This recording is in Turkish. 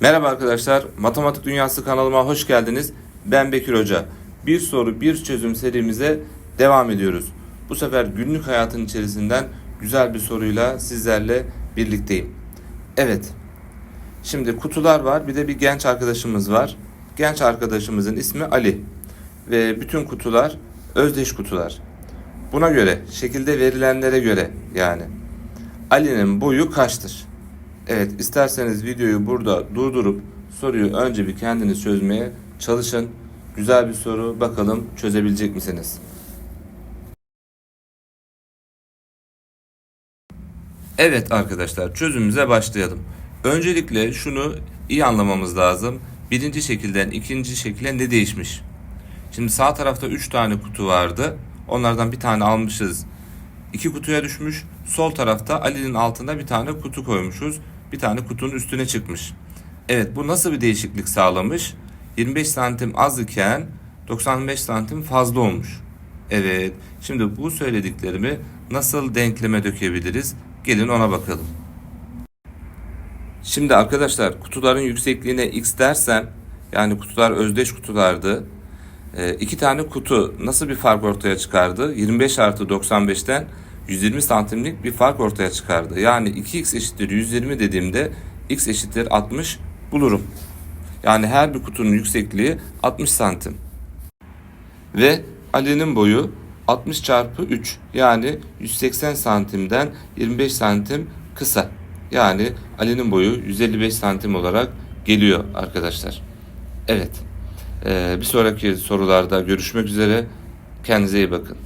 Merhaba arkadaşlar, Matematik Dünyası kanalıma hoş geldiniz. Ben Bekir Hoca. Bir soru bir çözüm serimize devam ediyoruz. Bu sefer günlük hayatın içerisinden güzel bir soruyla sizlerle birlikteyim. Evet, şimdi kutular var, bir de bir genç arkadaşımız var. Genç arkadaşımızın ismi Ali ve bütün kutular özdeş kutular. Buna göre, şekilde verilenlere göre yani Ali'nin boyu kaçtır? Evet, isterseniz videoyu burada durdurup soruyu önce bir kendiniz çözmeye çalışın. Güzel bir soru. Bakalım çözebilecek misiniz? Evet arkadaşlar, çözümümüze başlayalım. Öncelikle şunu iyi anlamamız lazım. Birinci şekilden ikinci şekile ne değişmiş? Şimdi sağ tarafta 3 tane kutu vardı. Onlardan bir tane almışız. İki kutuya düşmüş. Sol tarafta Ali'nin altında bir tane kutu koymuşuz. Bir tane kutunun üstüne çıkmış. Evet bu nasıl bir değişiklik sağlamış? 25 santim az iken 95 santim fazla olmuş. Evet şimdi bu söylediklerimi nasıl denkleme dökebiliriz? Gelin ona bakalım. Şimdi arkadaşlar kutuların yüksekliğine x dersem yani kutular özdeş kutulardı. Ee, iki tane kutu nasıl bir fark ortaya çıkardı? 25 artı 95'ten 120 santimlik bir fark ortaya çıkardı. Yani 2x eşittir 120 dediğimde x eşittir 60 bulurum. Yani her bir kutunun yüksekliği 60 santim. Ve Ali'nin boyu 60 çarpı 3 yani 180 santimden 25 santim kısa. Yani Ali'nin boyu 155 santim olarak geliyor arkadaşlar. Evet. Ee, bir sonraki sorularda görüşmek üzere. Kendinize iyi bakın.